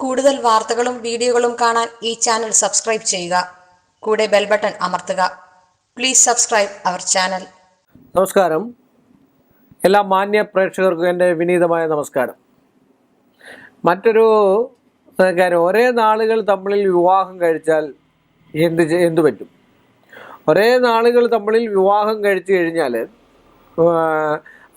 കൂടുതൽ വാർത്തകളും വീഡിയോകളും കാണാൻ ഈ ചാനൽ സബ്സ്ക്രൈബ് ചെയ്യുക. കൂടെ ബെൽ ബട്ടൺ അമർത്തുക. Please subscribe our channel. നമസ്കാരം. എല്ലാ മാന്യ പ്രേക്ഷകർക്കും എന്റെ വിനീതമായ നമസ്കാരം. മറ്റൊരു കാര്യം ഒരേ നാളുകൾ തമ്മിൽ വിവാഹം കഴിച്ചാൽ എന്ത് എന്തു പറ്റും? ഒരേ നാളുകൾ തമ്മിൽ വിവാഹം കഴിച്ചു കഴിഞ്ഞാൽ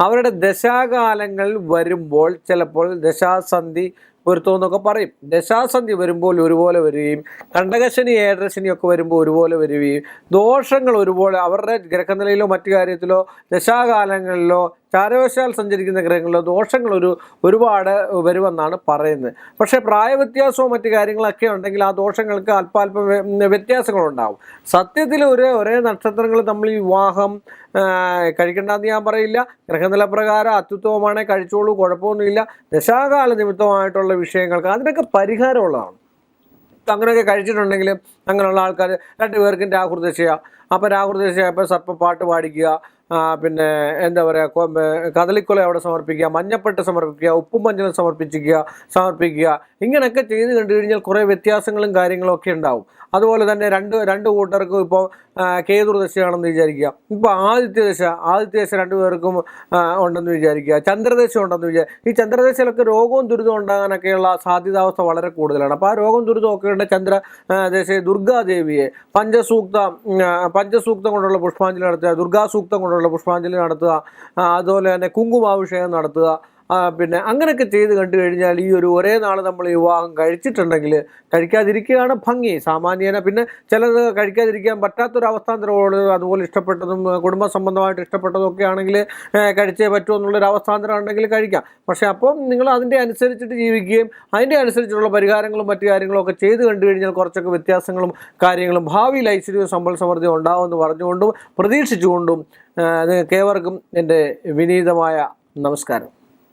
അവരുടെ ദശാകാലങ്ങൾ വരുമ്പോൾ ചിലപ്പോൾ ദശാസന്ധി പൊരുത്തമെന്നൊക്കെ പറയും. ദശാസന്ധി വരുമ്പോൾ ഒരുപോലെ വരികയും കണ്ടകശനി ഏഴരശനി ഒക്കെ വരുമ്പോൾ ഒരുപോലെ വരികയും ദോഷങ്ങൾ ഒരുപോലെ അവരുടെ ഗ്രഹനിലയിലോ മറ്റു കാര്യത്തിലോ ദശാകാലങ്ങളിലോ ചാരവശാൽ സഞ്ചരിക്കുന്ന ഗ്രഹങ്ങളിലെ ദോഷങ്ങൾ ഒരു ഒരുപാട് വരുമെന്നാണ് പറയുന്നത്. പക്ഷേ പ്രായവ്യത്യാസവും മറ്റു കാര്യങ്ങളൊക്കെ ഉണ്ടെങ്കിൽ ആ ദോഷങ്ങൾക്ക് അല്പാൽപം വ്യ- വ്യത്യാസങ്ങളുണ്ടാവും. സത്യത്തിൽ ഒരു ഒരേ നക്ഷത്രങ്ങൾ തമ്മിൽ വിവാഹം കഴിക്കണ്ടെന്ന് ഞാൻ പറയില്ല. ഗ്രഹനില പ്രകാരം അത്യുത്തമമാണേ കഴിച്ചോളൂ കുഴപ്പമൊന്നുമില്ല. ദശാകാല നിമിത്തമായിട്ടുള്ള വിഷയങ്ങൾക്ക് അതിനൊക്കെ പരിഹാരമുള്ളതാണ്. അങ്ങനെയൊക്കെ കഴിച്ചിട്ടുണ്ടെങ്കിൽ അങ്ങനെയുള്ള ആൾക്കാർ രണ്ടുപേർക്കും രാഹുർദശയാണ് അപ്പോൾ സർപ്പ പാട്ട് പാടിക്കുക പിന്നെ എന്താ പറയുക കദളിക്കുല അവിടെ സമർപ്പിക്കുക മഞ്ഞപ്പെട്ട സമർപ്പിക്കുക ഉപ്പും മഞ്ഞളും സമർപ്പിക്കുക സമർപ്പിക്കുക. ഇങ്ങനെയൊക്കെ ചെയ്ത് കണ്ടു കഴിഞ്ഞാൽ കുറേ വ്യത്യാസങ്ങളും കാര്യങ്ങളും ഒക്കെ ഉണ്ടാവും. അതുപോലെ തന്നെ രണ്ട് രണ്ട് കൂട്ടർക്കും ഇപ്പോൾ കേതുർദശയാണെന്ന് വിചാരിക്കുക. ഇപ്പോൾ ആദിത്യ ദശ ആദിത്യ ദശ രണ്ടു പേർക്കും ആ, ഉണ്ടെന്ന് വിചാരിക്കുക. ചന്ദ്രദശ ഉണ്ടെന്ന് വിചാരിക്കുക. ഈ ചന്ദ്രദശയിലൊക്കെ രോഗവും ദുരിതവും ഉണ്ടാകാനൊക്കെയുള്ള സാധ്യതാവസ്ഥ വളരെ കൂടുതലാണ്. അപ്പോൾ ആ രോഗം ദുരിതം ഒക്കെ ഉണ്ട് ചന്ദ്ര ദുർഗാദേവിയെ പഞ്ചസൂക്ത പഞ്ചസൂക്തം കൊണ്ടുള്ള പുഷ്പാഞ്ജലി നടത്തുക ദുർഗാസൂക്തം കൊണ്ടുള്ള പുഷ്പാഞ്ജലി നടത്തുക അതുപോലെ തന്നെ കുങ്കുമാഭിഷേകം നടത്തുക പിന്നെ അങ്ങനെയൊക്കെ ചെയ്ത് കണ്ടു കഴിഞ്ഞാൽ ഈ ഒരു ഒരേ നാൾ നമ്മൾ വിവാഹം കഴിച്ചിട്ടുണ്ടെങ്കിൽ കഴിക്കാതിരിക്കുകയാണ് ഭംഗി. സാമാന്യേന പിന്നെ ചിലത് കഴിക്കാതിരിക്കാൻ പറ്റാത്തൊരവസ്ഥാന്തരമോട് അതുപോലെ ഇഷ്ടപ്പെട്ടതും കുടുംബ സംബന്ധമായിട്ട് ഇഷ്ടപ്പെട്ടതും ഒക്കെ ആണെങ്കിൽ കഴിച്ചേ പറ്റൂ എന്നുള്ളൊരു അവസ്ഥാന്തരം ഉണ്ടെങ്കിൽ കഴിക്കാം. പക്ഷേ അപ്പം നിങ്ങൾ അതിന്റെ അനുസരിച്ചിട്ട് ജീവിക്കുകയും അതിന്റെ അനുസരിച്ചുള്ള പരിഹാരങ്ങളും മറ്റു കാര്യങ്ങളും ഒക്കെ ചെയ്ത് കണ്ടു കഴിഞ്ഞാൽ കുറച്ചൊക്കെ വ്യത്യാസങ്ങളും കാര്യങ്ങളും ഭാവിയിൽ ഐശ്വര്യവും സമ്പൽ സമൃദ്ധിയും ഉണ്ടാവുമെന്ന് പറഞ്ഞുകൊണ്ടും പ്രതീക്ഷിച്ചുകൊണ്ടും കേവർക്കും എന്റെ വിനീതമായ നമസ്കാരം.